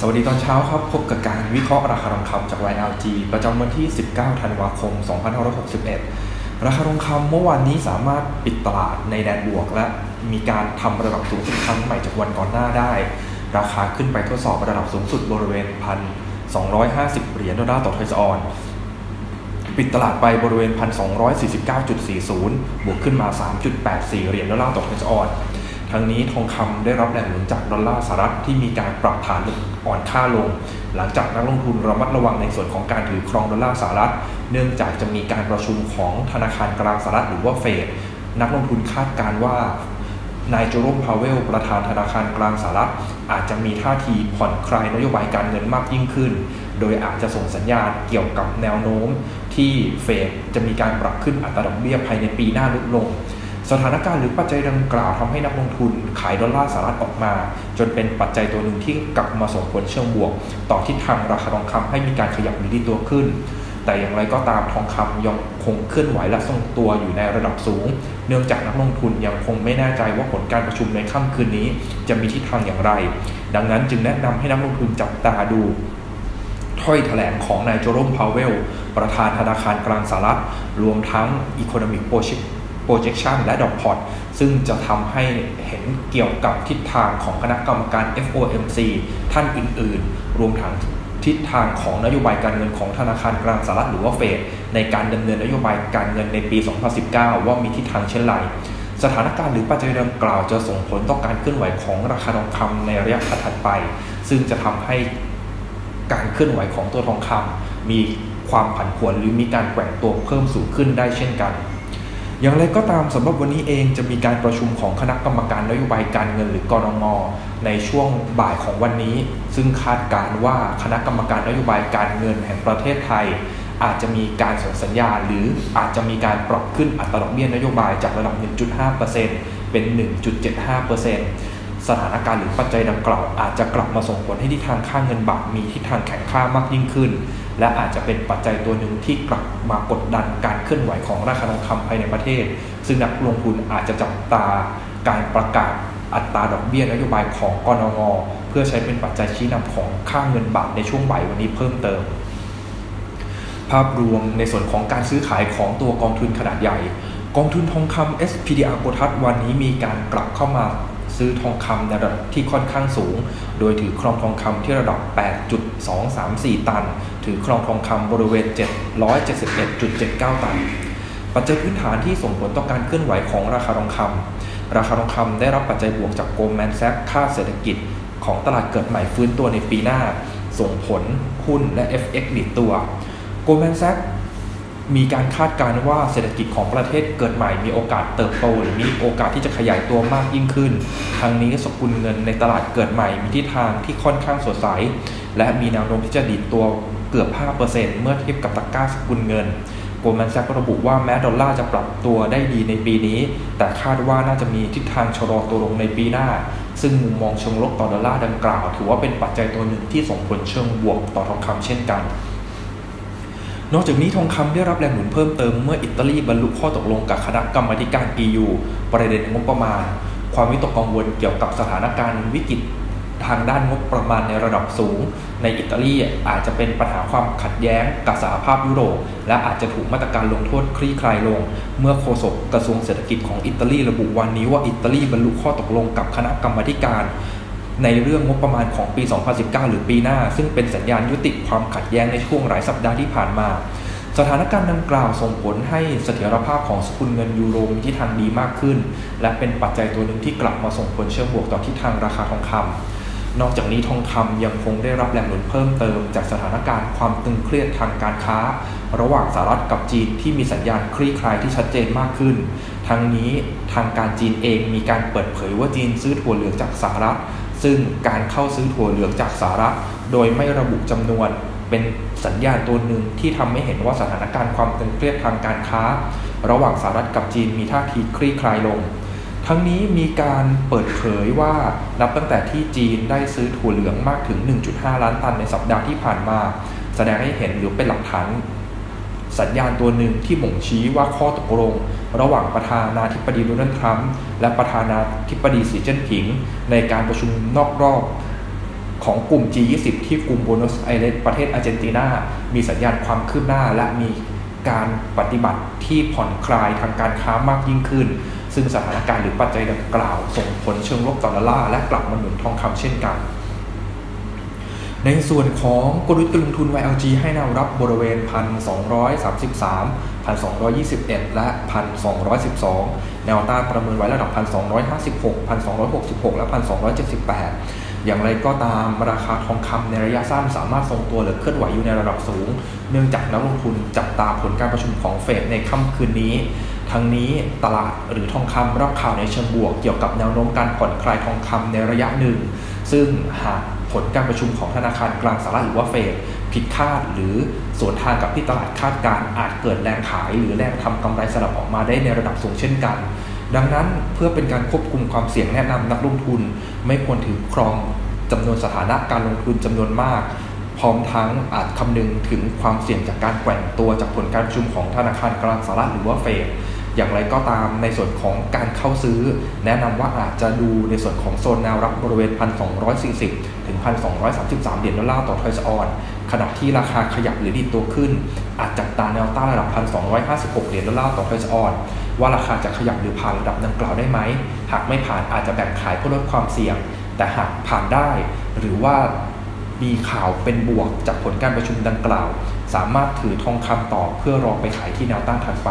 สวัสดีตอนเช้าครับ พบกับการวิเคราะห์ราคาทองคำจาก YLG ประจำวันที่ 19 ธันวาคม 2561 ราคาทองคำเมื่อวานนี้สามารถปิดตลาดในแดนบวก และมีการทำระดับสูงสุดครั้งใหม่จากวันก่อนหน้าได้ ราคาขึ้นไปทดสอบระดับสูงสุดบริเวณ 1,250 เหรียญดอลลาร์ต่อทอยส์ออน ปิดตลาดไปบริเวณ 1,249.40 บวกขึ้นมา 3.84 เหรียญดอลลาร์ต่อทอยส์ออนทั้งนี้ทองคำได้รับแรงหนุนจากดอลลาร์สหรัฐที่มีการปรับฐาน อ่อนค่าลง หลังจากนักลงทุนระมัดระวังในส่วนของการถือครองดอลลาร์สหรัฐ เนื่องจากจะมีการประชุมของธนาคารกลางสหรัฐหรือว่าเฟดนักลงทุนคาดการว่านายโจโรมพาวเวล ประธานธนาคารกลางสหรัฐ อาจจะมีท่าทีผ่อนคลายนโยบายการเงินมากยิ่งขึ้น โดยอาจจะส่งสัญญาณเกี่ยวกับแนวโน้ม ที่เฟดจะมีการปรับขึ้นอัตราดอกเบี้ยภายในปีหน้าลดลง สถานการณ์หรือปัจจัยดังกล่าวทำให้นักลงทุนขายดอลลาร์สหรัฐออกมา จนเป็นปัจจัยตัวหนึ่งที่กลับมาส่งผลเชิงบวก ต่อทิศทางราคาทองคำให้มีการขยับดีตัวขึ้น แต่อย่างไรก็ตามทองคำยังคงเคลื่อนไหวและทรงตัวอยู่ในระดับสูง เนื่องจากนักลงทุนยังคงไม่แน่ใจว่าผลการประชุมในค่ำคืนนี้ จะมีทิศทางอย่างไร ดังนั้นจึงแนะนำให้นักลงทุนจับตาดูถ้อยแถลงของนายโจโรมพาวเวล ประธานธนาคารกลางสหรัฐ รวมทั้ง Economic projection และ dot plot ซึ่งจะทำให้เห็นเกี่ยวกับทิศทางของคณะกรรมการ FOMC ท่านอื่น ๆ รวมทั้งทิศทางของนโยบายการเงินของธนาคารกลางสหรัฐหรือว่าเฟดในการดำเนินนโยบายการเงินในปี 2019 ว่ามีทิศทางเช่นไรสถานการณ์หรือปัจจัยดังกล่าวจะส่งผลต่อการเคลื่อนไหวของราคาทองคำในระยะถัดไป ซึ่งจะทำให้การเคลื่อนไหวของตัวทองคำมีความผันผวนหรือมีการแกว่งตัวเพิ่มสูงขึ้นได้เช่นกัน อย่างไรก็ตามสำหรับวันนี้เองจะมีการประชุมของคณะกรรมการนโยบายการเงินหรือกรงงในช่วงบ่ายของวันนี้ ซึ่งคาดการว่าคณะกรรมการนโยบายการเงินแห่งประเทศไทย อาจจะมีการส่งสัญญา หรืออาจจะมีการปรับขึ้นอัตราดอกเบี้ยนโยบายจากระดับ 1.5%เป็น 1.75% สถานการณ์หรือปัจจัยดังกล่าวอาจจะกลับมาส่งผลให้ทิศทางค่าเงินบาทมีทิศทางแข็งค่ามากยิ่งขึ้น และอาจจะเป็นปัจจัยตัวหนึ่งที่กลับมากดดันการเคลื่อนไหวของราคาทองคำภายในประเทศ ซึ่งนักลงทุนอาจจะจับตาการประกาศอัตราดอกเบี้ยนโยบายของกรงเพื่อใช้เป็นปัจจัยชี้นำของค่าเงินบาทในช่วงบ่ายวันนี้เพิ่มเติม ภาพรวมในส่วนของการซื้อขายของตัวกองทุนขนาดใหญ่ กองทุนทองคำ SPDR โกทัศวันนี้มีการกลับเข้ามา ซื้อทองคำในระดับที่ค่อนข้างสูง โดยถือครองทองคำที่ระดับ 8.234 ตัน ถือครองทองคำบริเวณ 771.79 ตัน ปัจจัยพื้นฐานที่ส่งผลต่อการเคลื่อนไหวของราคาทองคำราคาทองคำได้รับปัจจัยบวกจากโกลแมนแซกค่าเศรษฐกิจของตลาดเกิดใหม่ฟื้นตัวในปีหน้า ส่งผลหุ้นและ FX ดิดตัวโกลแมนแซก มีการคาดการณ์ว่าเศรษฐกิจของประเทศเกิดใหม่มีโอกาสเติบโต หรือมีโอกาสที่จะขยายตัวมากยิ่งขึ้น ทั้งนี้สกุลเงินในตลาดเกิดใหม่มีทิศทางที่ค่อนข้างสดใส และมีแนวโน้มที่จะดีดตัวเกือบ 5%เมื่อเทียบกับตะกร้าสกุลเงินโกลแมนแซกระบุว่าแม้ดอลลาร์จะปรับตัวได้ดีในปีนี้ แต่คาดว่าน่าจะมีทิศทางชะลอตัวลงในปีหน้า ซึ่งมุมมองเชิงลบต่อดอลลาร์ดังกล่าว ถือว่าเป็นปัจจัยตัวหนึ่งที่ส่งผลเชิงบวกต่อทองคำเช่นกัน นอกจากนี้ทองคำได้รับแรงหนุนเพิ่มเติมเมื่ออิตาลีบรรลุข้อตกลงกับคณะกรรมการ EU ประเด็นงบประมาณ ความวิตกกังวลเกี่ยวกับสถานการณ์วิกฤตทางด้านงบประมาณในระดับสูง ในอิตาลีอาจจะเป็นปัญหาความขัดแย้งกับสหภาพยุโรป และอาจจะถูกมาตรการลงโทษคลี่คลายลง เมื่อโฆษกกระทรวงเศรษฐกิจของอิตาลีระบุวันนี้ว่าอิตาลีบรรลุข้อตกลงกับคณะกรรมการ ในเรื่องงบประมาณของปี 2019 หรือปีหน้า ซึ่งเป็นสัญญาณยุติความขัดแย้งในช่วงหลายสัปดาห์ที่ผ่านมา สถานการณ์ดังกล่าวส่งผลให้เสถียรภาพของสกุลเงินยูโรมีทิศทางดีมากขึ้น และเป็นปัจจัยตัวหนึ่งที่กลับมาส่งผลเชิงบวกต่อทิศทางราคาทองคำนอกจากนี้ทองคำยังคงได้รับแรงหนุนเพิ่มเติม จากสถานการณ์ความตึงเครียดทางการค้า ระหว่างสหรัฐกับจีนที่มีสัญญาณคลี่คลายที่ชัดเจนมากขึ้น ทั้งนี้ทางการจีนเองมีการเปิดเผยว่าจีนซื้อถั่วเหลืองจากสหรัฐ ซึ่งการเข้าซื้อถั่วเหลืองจากสหรัฐโดยไม่ระบุจำนวนเป็นสัญญาณตัวหนึ่งที่ทำให้เห็นว่าสถานการณ์ความตึงเครียดทางการค้า ระหว่างสหรัฐกับจีนมีท่าทีคลี่คลายลง ทั้งนี้มีการเปิดเผยว่านับตั้งแต่ที่จีนได้ซื้อถั่วเหลืองมากถึง 1.5 ล้านตันในสัปดาห์ที่ผ่านมา แสดงให้เห็นหรือเป็นหลักฐานสัญญาณตัวหนึ่งที่บ่งชี้ว่าข้อตกลง ระหว่างประธานาธิบดีโดนัลด์ทรัมป์และประธานาธิบดีสีเจิ้นผิง ในการประชุมนอกรอบของกลุ่ม G20 ที่กรุงโบนอสไอเรสประเทศอาร์เจนตินา มีสัญญาณความคืบหน้าและมีการปฏิบัติที่ผ่อนคลายทางการค้ามากยิ่งขึ้น ซึ่งสถานการณ์หรือปัจจัยดังกล่าว ส่งผลเชิงลบต่อดอลลาร์และกลับมาหนุนทองคำเช่นกัน ในส่วนของกลยุทธ์การลงทุน YLG ให้แนวรับบริเวณ 1,233 1,221 และ 1,212 แนวต้านประเมินไว้ระดับ 1,256 1,266 และ 1,278 อย่างไรก็ตามราคาทองคำในระยะสั้นสามารถทรงตัวหรือเคลื่อนไหวอยู่ในระดับสูง เนื่องจากนักลงทุนจับตาผลการประชุมของเฟดในค่ำคืนนี้ทั้งนี้ตลาดหรือทองคำรับข่าวในเชิงบวก เกี่ยวกับแนวโน้มการผ่อนคลายทองคำในระยะหนึ่ง ซึ่งหาก ผลการประชุมของธนาคารกลางสหรัฐหรือว่าเฟดผิดคาดหรือสวนทางกับที่ตลาดคาดการอาจเกิดแรงขาย หรือแรงทำกำไรสลับออกมาได้ในระดับสูงเช่นกัน ดังนั้นเพื่อเป็นการควบคุมความเสี่ยงแนะนำนักลงทุน ไม่ควรถือครองจำนวนสถานะการลงทุนจำนวนมาก พร้อมทั้งอาจคำนึงถึงความเสี่ยงจากการแกว่งตัวจากผลการประชุมของธนาคารกลางสหรัฐหรือว่าเฟด อย่างไรก็ตามในส่วนของการเข้าซื้อ แนะนำว่าอาจจะดูในส่วนของโซนแนวรับบริเวณ 1,240 ถึง 1,233 เหรียญดอลลาร์ต่อทอยส์ออนขณะที่ราคาขยับหรือดีตัวขึ้น อาจจับตาแนวต้านระดับ 1,256 เหรียญดอลลาร์ต่อทอยส์ออนว่าราคาจะขยับหรือผ่านระดับดังกล่าวได้ไหม หากไม่ผ่านอาจจะแบ่งขายเพื่อลดความเสี่ยง แต่หากผ่านได้ หรือว่ามีข่าวเป็นบวกจากผลการประชุมดังกล่าว สามารถถือทองคำต่อเพื่อรอไปขายที่แนวต้านถัดไป